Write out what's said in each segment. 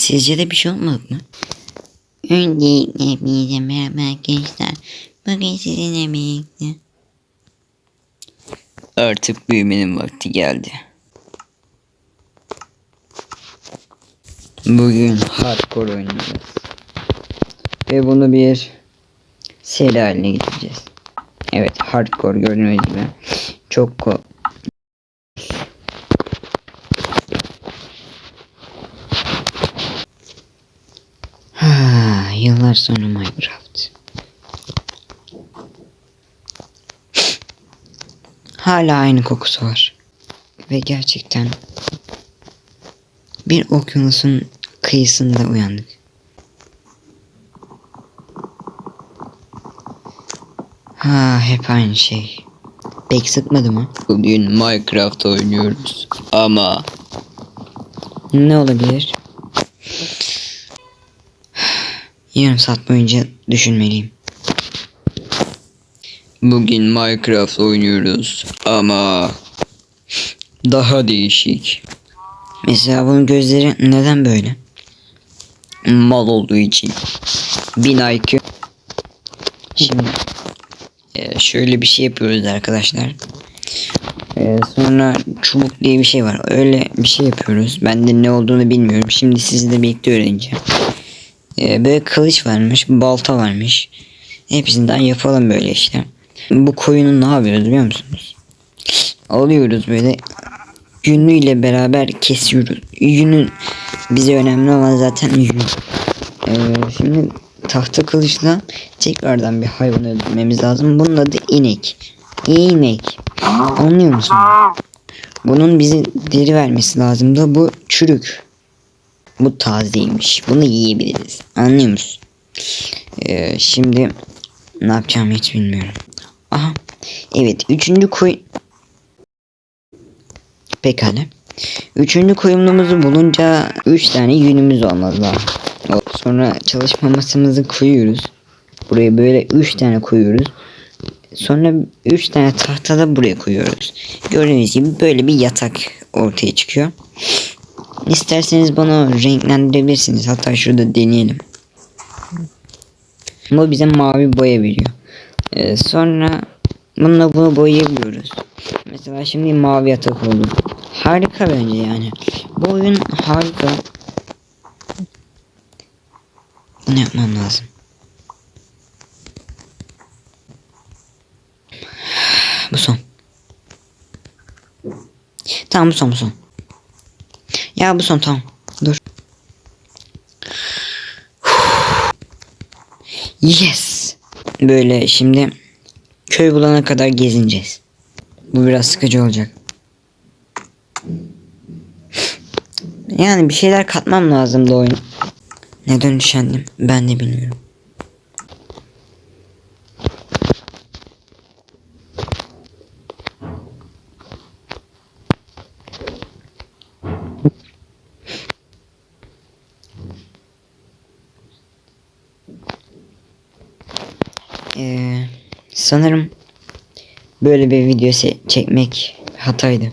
Sizce de bir şey olmadı mı? Öncelikle hepinize merhaba arkadaşlar. Bugün sizinle birlikte. Artık büyümenin vakti geldi. Bugün hardcore oynayacağız. Ve bunu bir seri haline getireceğiz. Evet hardcore gördüğünüz gibi. Çok ko Ha, yıllar sonra Minecraft. Hala aynı kokusu var. Ve gerçekten bir okyanusun kıyısında uyandık. Ha hep aynı şey. Pek sıkmadı mı? Bugün Minecraft oynuyoruz ama ne olabilir? Yarım saat boyunca düşünmeliyim. Bugün Minecraft oynuyoruz ama daha değişik. Mesela bunun gözleri neden böyle? Mal olduğu için. Bin IQ. Şimdi e, şöyle bir şey yapıyoruz arkadaşlar. E, sonra çubuk diye bir şey var. Öyle bir şey yapıyoruz. Ben de ne olduğunu bilmiyorum. Şimdi sizle birlikte öğreneceğim. E, böyle kılıç varmış, balta varmış. Hepsinden yapalım böyle işte. Bu koyunu ne yapıyoruz biliyor musunuz? Alıyoruz böyle yünüyle beraber kesiyoruz. Yünün bize önemli olan zaten yün. Ee, şimdi tahta kılıçla tekrardan bir hayvan öldürmemiz lazım. Bunun adı inek. İnek. Anlıyor musun? Bunun bize deri vermesi lazım da bu çürük. Bu tazeymiş. Bunu yiyebiliriz. Anlıyor musun? Ee, şimdi ne yapacağımı hiç bilmiyorum. Aha. Evet. Üçüncü koy... Pekala. Üçüncü koyumumuzu bulunca üç tane yünümüz olmalı lazım. Sonra çalışma masamızı koyuyoruz. Buraya böyle üç tane koyuyoruz. Sonra üç tane tahta da buraya koyuyoruz. Gördüğünüz gibi böyle bir yatak ortaya çıkıyor. İsterseniz bunu renklendirebilirsiniz. Hatta şurada deneyelim. Bu bize mavi boya veriyor. Ee, sonra bununla bunu boyayabiliyoruz. Mesela şimdi mavi yatak oldu. Harika bence yani. Bu oyun harika. Bunu yapmam lazım. Bu son. Tamam bu son bu son. Ya bu son tamam. Dur. Yes. Böyle şimdi köy bulana kadar gezineceğiz. Bu biraz sıkıcı olacak. Yani bir şeyler katmam lazımdı oyun. Neden üşendim ben de bilmiyorum. Ee, sanırım böyle bir video çekmek hataydı.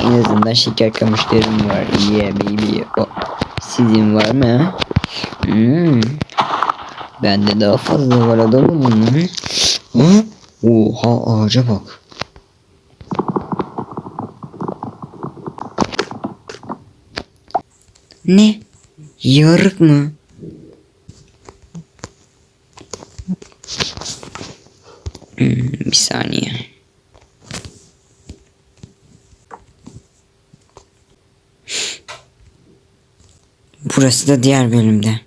En azından şeker kamışlarım var. Yeah baby. O, sizin var mı? Hmm. Bende daha fazla var adamım. Hı? Oha ağaca bak. Ne? Yarık mı? Hmm, bir saniye. Burası da diğer bölümde.